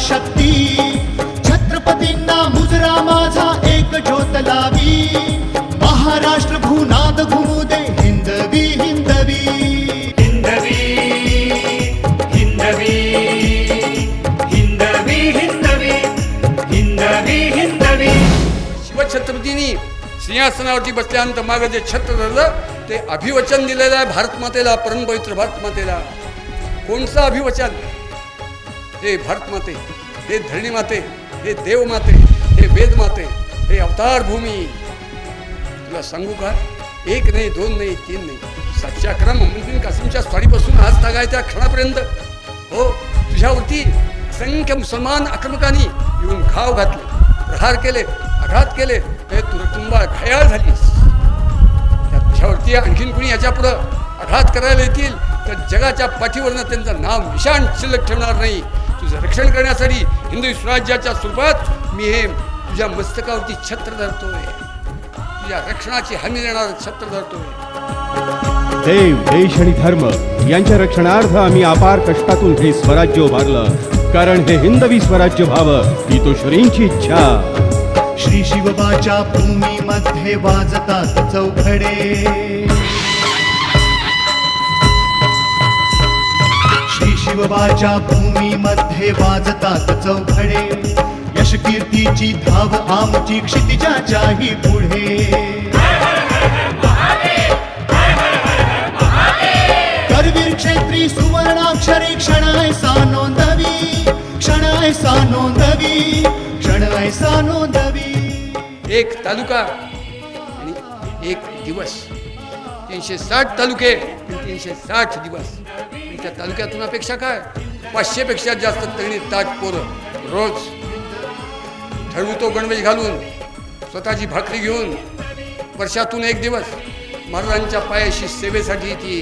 शक्ती। छत्रपतींना मुजरा माझा एक ज्योत लावी। महाराष्ट्र भूनाद घुमू दे हिंदवी हिंदवी। हिंदवी हिंदवी हिंदवी हिंदवी हिंदवी हिंदवी। शिवछत्रपतींनी सिंहासनावरती बसल्यानंतर मागं जे छत्र धरलं ते अभिवचन दिलेलं आहे भारतमातेला परमपवित्र भारतमातेला कोणचं अभिवचन? हे भारतमाते हे धरणीमाते हे देवमाते हे वेदमाते हे अवतार भूमी. तुला सांगू का? एक नाही दोन नाही तीन नाही. सच्चा क्रम मोहम्मदीन कासिमच्या स्वारीपासून आज तागायच्या क्षणापर्यंत. हो तुझ्यावरती असंख्य मुसलमान आक्रमकांनी येऊन घाव घातले प्रहार केले आघात केले हे तुरटुंबा घयाळ घायाळ झालीस. त्या तुझ्यावरती आणखीन कुणी याच्या पुढं आघात करायला येतील तर जगाच्या पाठीवरनं त्यांचं नाव निशाण शिल्लक ठेवणार नाही. तुझं रक्षण करण्यासाठी हिंदू स्वराज्याच्या स्वरूपात मी हे तुझ्या मस्तकावरती छत्र धरतोय. तुझ्या रक्षणाची हमी देणारं छत्र धरतोय. देव देश आणि धर्म यांच्या रक्षणार्थ आम्ही अपार कष्टातून हे स्वराज्य उभारलं. कारण हे हिंदवी स्वराज्य व्हावं ही तो श्रींची इच्छा. श्री शिवबाच्या भूमीमध्ये वाजतात चौघडे. श्री भूमीमध्ये वाजतात चौघडे. यश कीर्तीची धाव आमची क्षितिजाच्याही पुढे. करवीर क्षेत्री सुवर्णाक्षरी क्षणाय सा नोंदवी क्षणाय सा नोंदवी क्षणाय सा नोंदवी. एक तालुका आणि एक दिवस. तीनशे साठ तालुके तीनशे साठ दिवस. आणि त्या तालुक्यातून अपेक्षा काय? पाचशेपेक्षा जास्त तळणी ताट पोरं रोज ठरवतो गणवेश घालून स्वतःची भाकरी घेऊन वर्षातून एक दिवस महाराजांच्या पायाशी सेवेसाठी ती